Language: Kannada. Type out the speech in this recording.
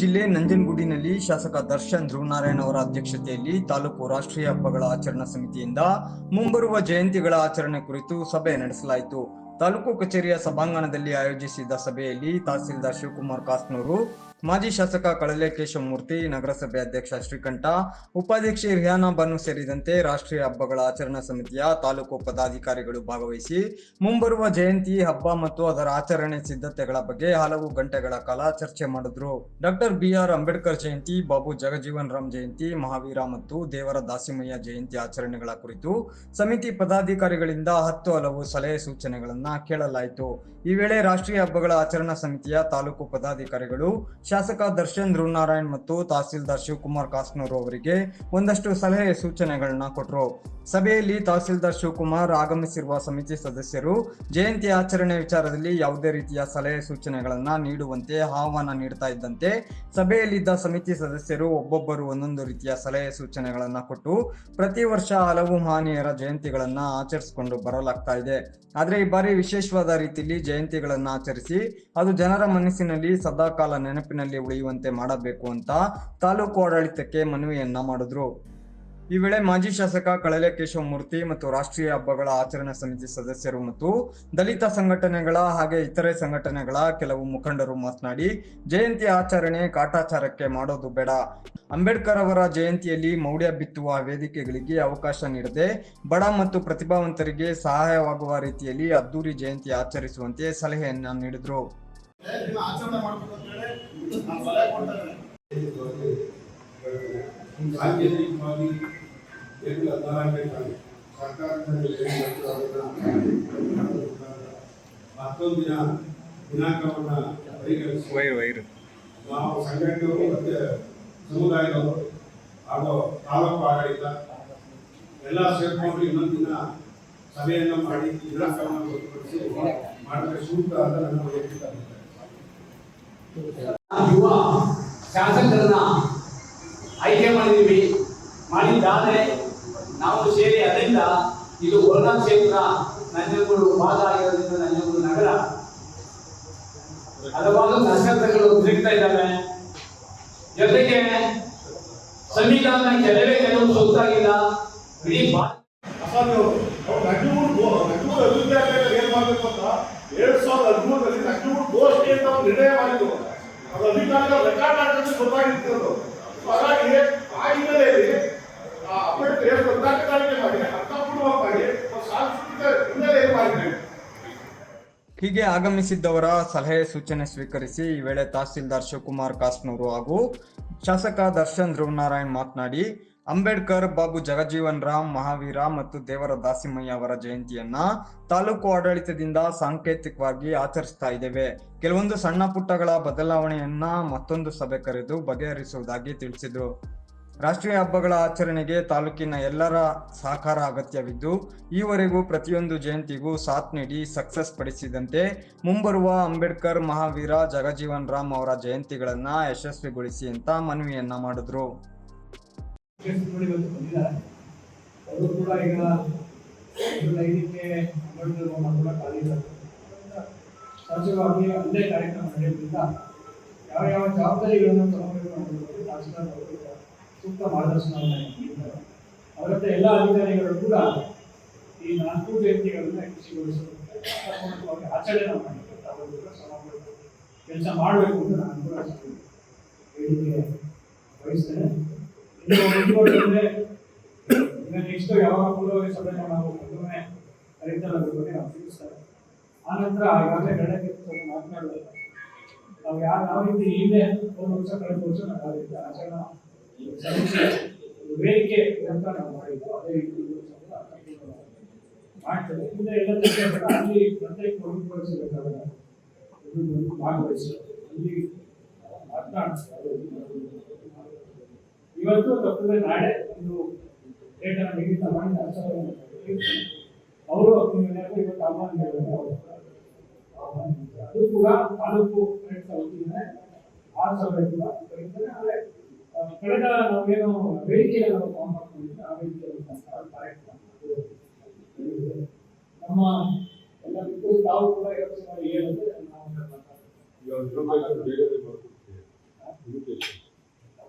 ಜಿಲ್ಲೆ ನಂಜನಗೂಡಿನಲ್ಲಿ ಶಾಸಕ ದರ್ಶನ್ ಧ್ರುವನಾರಾಯಣ ಅವರ ಅಧ್ಯಕ್ಷತೆಯಲ್ಲಿ ತಾಲೂಕು ರಾಷ್ಟ್ರೀಯ ಹಬ್ಬಗಳ ಆಚರಣಾ ಸಮಿತಿಯಿಂದ ಮುಂಬರುವ ಜಯಂತಿಗಳ ಆಚರಣೆ ಕುರಿತು ಸಭೆ ನಡೆಸಲಾಯಿತು. ತಾಲೂಕು ಕಚೇರಿಯ ಸಭಾಂಗಣದಲ್ಲಿ ಆಯೋಜಿಸಿದ್ದ ಸಭೆಯಲ್ಲಿ ತಹಸೀಲ್ದಾರ್ ಶಿವಕುಮಾರ್ ಕಾಸ್ನೂರು ಮಾಜಿ ಶಾಸಕ ಕಳಲೆ ಕೇಶವಮೂರ್ತಿ ನಗರಸಭೆ ಅಧ್ಯಕ್ಷ ಶ್ರೀಕಂಠ, ಉಪಾಧ್ಯಕ್ಷೆ ರಿಯಾನಾ ಬಾನು ಸೇರಿದಂತೆ ರಾಷ್ಟ್ರೀಯ ಹಬ್ಬಗಳ ಆಚರಣಾ ಸಮಿತಿಯ ತಾಲೂಕು ಪದಾಧಿಕಾರಿಗಳು ಭಾಗವಹಿಸಿ ಮುಂಬರುವ ಜಯಂತಿ, ಹಬ್ಬ ಮತ್ತು ಅದರ ಆಚರಣೆ ಸಿದ್ಧತೆಗಳ ಬಗ್ಗೆ ಹಲವು ಗಂಟೆಗಳ ಕಾಲ ಚರ್ಚೆ ಮಾಡಿದ್ರು. ಡಾಕ್ಟರ್ ಬಿಆರ್ ಅಂಬೇಡ್ಕರ್ ಜಯಂತಿ, ಬಾಬು ಜಗಜೀವನ್ ರಾಮ್ ಜಯಂತಿ, ಮಹಾವೀರ ಮತ್ತು ದೇವರ ದಾಸಿಮಯ್ಯ ಜಯಂತಿ ಆಚರಣೆಗಳ ಕುರಿತು ಸಮಿತಿ ಪದಾಧಿಕಾರಿಗಳಿಂದ ಹತ್ತು ಹಲವು ಸಲಹೆ ಸೂಚನೆಗಳನ್ನು ಕೇಳಲಾಯಿತು. ಈ ವೇಳೆ ರಾಷ್ಟ್ರೀಯ ಹಬ್ಬಗಳ ಆಚರಣಾ ಸಮಿತಿಯ ತಾಲೂಕು ಪದಾಧಿಕಾರಿಗಳು ಶಾಸಕ ದರ್ಶನ್ ಧ್ರುವನಾರಾಯಣ್ ಮತ್ತು ತಹಸೀಲ್ದಾರ್ ಶಿವಕುಮಾರ್ ಕಾಸ್ನೂರು ಅವರಿಗೆ ಒಂದಷ್ಟು ಸಲಹೆ ಸೂಚನೆಗಳನ್ನ ಕೊಟ್ಟರು ಸಭೆಯಲ್ಲಿ ತಹಸೀಲ್ದಾರ್ ಶಿವಕುಮಾರ್ ಆಗಮಿಸಿರುವ ಸಮಿತಿ ಸದಸ್ಯರು ಜಯಂತಿ ಆಚರಣೆ ವಿಚಾರದಲ್ಲಿ ಯಾವುದೇ ರೀತಿಯ ಸಲಹೆ ಸೂಚನೆಗಳನ್ನ ನೀಡುವಂತೆ ಆಹ್ವಾನ ನೀಡ್ತಾ ಇದ್ದಂತೆ ಸಭೆಯಲ್ಲಿದ್ದ ಸಮಿತಿ ಸದಸ್ಯರು ಒಬ್ಬೊಬ್ಬರು ಒಂದೊಂದು ರೀತಿಯ ಸಲಹೆ ಸೂಚನೆಗಳನ್ನ ಕೊಟ್ಟು ಪ್ರತಿ ವರ್ಷ ಹಲವು ಮಹನೀಯರ ಜಯಂತಿಗಳನ್ನ ಆಚರಿಸಿಕೊಂಡು ಬರಲಾಗ್ತಾ ಇದೆ. ಆದರೆ ಈ ಬಾರಿ ವಿಶೇಷವಾದ ರೀತಿಯಲ್ಲಿ ಜಯಂತಿಗಳನ್ನ ಆಚರಿಸಿ ಅದು ಜನರ ಮನಸ್ಸಿನಲ್ಲಿ ಸದಾಕಾಲ ನೆನಪಿನಲ್ಲಿ ಉಳಿಯುವಂತೆ ಮಾಡಬೇಕು ಅಂತ ತಾಲೂಕು ಆಡಳಿತಕ್ಕೆ ಮನವಿಯನ್ನ ಮಾಡಿದ್ರು. ಈ ವೇಳೆ ಮಾಜಿ ಶಾಸಕ ಕಳಲೆ ಕೇಶವ ಮೂರ್ತಿ ಮತ್ತು ರಾಷ್ಟ್ರೀಯ ಹಬ್ಬಗಳ ಆಚರಣಾ ಸಮಿತಿ ಸದಸ್ಯರು ಮತ್ತು ದಲಿತ ಸಂಘಟನೆಗಳ ಹಾಗೆ ಇತರೆ ಸಂಘಟನೆಗಳ ಕೆಲವು ಮುಖಂಡರು ಮಾತನಾಡಿ, ಜಯಂತಿ ಆಚರಣೆ ಕಾಟಾಚಾರಕ್ಕೆ ಮಾಡೋದು ಬೇಡ. ಅಂಬೇಡ್ಕರ್ ಅವರ ಜಯಂತಿಯಲ್ಲಿ ಮೌಢ್ಯ ಬಿತ್ತುವ ವೇದಿಕೆಗಳಿಗೆ ಅವಕಾಶ ನೀಡದೆ, ಬಡ ಮತ್ತು ಪ್ರತಿಭಾವಂತರಿಗೆ ಸಹಾಯವಾಗುವ ರೀತಿಯಲ್ಲಿ ಅದ್ದೂರಿ ಜಯಂತಿ ಆಚರಿಸುವಂತೆ ಸಲಹೆಯನ್ನ ನೀಡಿದ್ರು. ಸಾಂಕೇತಿಕವಾಗಿ ಎಲ್ಲ ತರಬೇಕಾಗಿ ಸರ್ಕಾರದಿಂದ ಮತ್ತೊಂದು ದಿನ ದಿನಾಂಕವನ್ನ ಪರಿಗಣಿಸಿ ನಾವು ಸಂಘಟನೆಗಳು ಮತ್ತೆ ಸಮುದಾಯದವರು ಹಾಗೂ ತಾಲೂಕು ಆಡಳಿತ ಎಲ್ಲ ಸೇರ್ಕೊಂಡು ಇನ್ನೊಂದು ದಿನ ಸಭೆಯನ್ನು ಮಾಡಿ ದಿನಾಂಕವನ್ನು ಗೊತ್ತುಪಡಿಸಿ ಮಾಡಿದ್ರೆ ಸೂಕ್ತ ಅಂತ ನನ್ನ ವೈಯಕ್ತಿಕ ಯುವ ಶಾಸಕರನ್ನ ಆಯ್ಕೆ ಮಾಡಿದ್ದೀವಿ. ಮಾಡಿದ್ದಾದ್ರೆ ನಾವು ಸೇರಿ ಅದರಿಂದ ಇದು ವರ್ಣ ಕ್ಷೇತ್ರ ನಂಜನಗೂಡು ಭಾಗ ಆಗಿರೋದ್ರಿಂದ ನಂಜನಗೂಡು ನಗರ. ಹಲವಾರು ನಕ್ಷತ್ರಗಳು ತಿರುಗ್ತಾ ಇದ್ದಾವೆ ಜೊತೆಗೆ ಸಂವಿಧಾನ ಕೆಲವೇ ಕೆಲವು ಸೊತ್ತಾಗಿಲ್ಲ ಇಡೀ ಏನ್ ಮಾಡ್ಬೇಕು ಅಂತ ಎರಡ್ ಸಾವಿರದ ಹದಿಮೂರರಲ್ಲಿ ನಂಜನಗೂಡು ಅಂತ ನಿರ್ಣಯ ಮಾಡಿದ್ರು. ಅದು ಅಧಿಕಾರಿಗಳ ರೆಕಾರ್ಡ್ ಹಾಕಿದ್ರೆ ಗೊತ್ತಾಗಿತ್ತು ಹಾಗಾಗಿ ಆ ಹಿನ್ನೆಲೆಯಲ್ಲಿ ಆ ಅಂಬೇಡ್ಕರ್ ಏನು ಗೊತ್ತಾಗದಾರಿಕೆ ಮಾಡಿ, ಅರ್ಥಪೂರ್ಣವಾಗಿ ಸಾಂಸ್ಕೃತಿಕ ಹಿನ್ನೆಲೆಯಲ್ಲಿ ಮಾಡಿದ್ದೇವೆ ಹೀಗೆ ಆಗಮಿಸಿದ್ದವರ ಸಲಹೆ ಸೂಚನೆ ಸ್ವೀಕರಿಸಿ ಈ ವೇಳೆ ತಹಸೀಲ್ದಾರ್ ಶಿವಕುಮಾರ್ ಕಾಸ್ನೂರು ಹಾಗೂ ಶಾಸಕ ದರ್ಶನ್ ಧ್ರುವನಾರಾಯಣ್ ಮಾತನಾಡಿ ಅಂಬೇಡ್ಕರ್, ಬಾಬು ಜಗಜೀವನ್ ರಾಮ್, ಮಹಾವೀರ ಮತ್ತು ದೇವರ ದಾಸಿಮಯ್ಯ ಅವರ ಜಯಂತಿಯನ್ನ ತಾಲೂಕು ಆಡಳಿತದಿಂದ ಸಾಂಕೇತಿಕವಾಗಿ ಆಚರಿಸ್ತಾ ಇದ್ದೇವೆ. ಕೆಲವೊಂದು ಸಣ್ಣ ಪುಟ್ಟಗಳ ಬದಲಾವಣೆಯನ್ನ ಮತ್ತೊಂದು ಸಭೆ ಕರೆದು ಬಗೆಹರಿಸುವುದಾಗಿ ತಿಳಿಸಿದ್ರು. ರಾಷ್ಟ್ರೀಯ ಹಬ್ಬಗಳ ಆಚರಣೆಗೆ ತಾಲೂಕಿನ ಎಲ್ಲರ ಸಹಕಾರ ಅಗತ್ಯವಿದ್ದು, ಈವರೆಗೂ ಪ್ರತಿಯೊಂದು ಜಯಂತಿಗೂ ಸಾಥ್ ನೀಡಿ ಸಕ್ಸಸ್ ಪಡಿಸಿದಂತೆ ಮುಂಬರುವ ಅಂಬೇಡ್ಕರ್, ಮಹಾವೀರ, ಜಗಜೀವನ್ ರಾಮ್ ಅವರ ಜಯಂತಿಗಳನ್ನ ಯಶಸ್ವಿಗೊಳಿಸಿ ಅಂತ ಮನವಿಯನ್ನ ಮಾಡಿದ್ರು. ನೋಡಿ ಇವತ್ತು ಬಂದಿದ್ದಾರೆ ಅವರು ಕೂಡ ಈಗ ಒಂದು ಐದಕ್ಕೆ ಭವನ ಕೂಡ ಖಾಲಿ ಸಹಜವಾಗಿ ಅಲ್ಲೇ ಕಾರ್ಯಕ್ರಮ ನಡೆಯೋದ್ರಿಂದ ಯಾವ ಯಾವ ಜವಾಬ್ದಾರಿಗಳನ್ನು ತಗೊಳ್ಬೇಕು ಅನ್ನೋದ್ರ ತಹಸೀಲ್ದಾರ್ ಅವರು ಸೂಕ್ತ ಮಾರ್ಗದರ್ಶನವನ್ನು ನೀಡಿದ್ದಾರೆ ಅವರಂತೆ ಎಲ್ಲ ಅಧಿಕಾರಿಗಳು ಕೂಡ ಈ ನಾಲ್ಕು ಜಯಂತಿಗಳನ್ನು ಸಕಾರಾತ್ಮಕವಾಗಿ ಆಚರಣೆ ಮಾಡಬೇಕು ತಾವು ಕೂಡ ಶ್ರಮ ಕೆಲಸ ಮಾಡಬೇಕು ಅಂತ ನಾನು ಕೂಡ ಹೇಳಿಕೆ ವಹಿಸ್ತೇನೆ ನೆಕ್ಸ್ಟ್ ಯಾವಾಗ ಪೂರ್ವಭಾವಿ ಸಭೆನ ನಾವು ಕರೀತಾರೆ ಅದ್ರ ಬಗ್ಗೆ ನಾವು ತಿಳಿಸ್ತಾರೆ ಆ ನಂತರ ಈಗಾಗಲೇ ಗಣಕ್ಕೆ ಮಾತನಾಡೋದು ನಾವು ಯಾವ ಯಾವ ರೀತಿ ಹಿಂದೆ ಒಂದು ವರ್ಷ ಕಳೆದ ವರ್ಷ ನಾವು ಯಾವ ರೀತಿ ಆಚರಣಾ ವೇದಿಕೆ ಅಂತ ನಾವು ಮಾಡಿದ್ವು ಅದೇ ರೀತಿ ಮಾಡ್ತೇವೆ ಹಿಂದೆ ಎಲ್ಲ ಚರ್ಚೆ ಅಲ್ಲಿ ಪ್ರತ್ಯೇಕ ಹೊರತುಪಡಿಸಬೇಕಾದ್ರೆ ಭಾಗವಹಿಸಿ ಅಲ್ಲಿ ಮಾತನಾಡ್ತಾರೆ. ಇವತ್ತು ತಪ್ಪದೆ ನಾಳೆ ಒಂದು ಡೇಟನ್ನು ನಿಗದಿತ ಮಾಡಿ ಅವರು ಇವತ್ತು ಆಹ್ವಾನ ಅದು ಕೂಡ ತಾಲೂಕು ಆಡಳಿತ ವತಿಯಿಂದ ಆ ಸಭೆ ಕೂಡ ಕರೀತಾರೆ. ಆದ್ರೆ, ಕಳೆದ ನಾವೇನು ವೇದಿಕೆಯನ್ನು ನಾವು ಫಾರ್ಮ್ ಮಾಡ್ಕೊಂಡಿದ್ವಿ ಆ ವೇದಿಕೆಯಲ್ಲಿ ನಮ್ಮ ಎಲ್ಲ ಬಿಟ್ಟು ತಾವು ಕೂಡ ನಾವು ಏನಂದ್ರೆ ನಾವು ಈಗ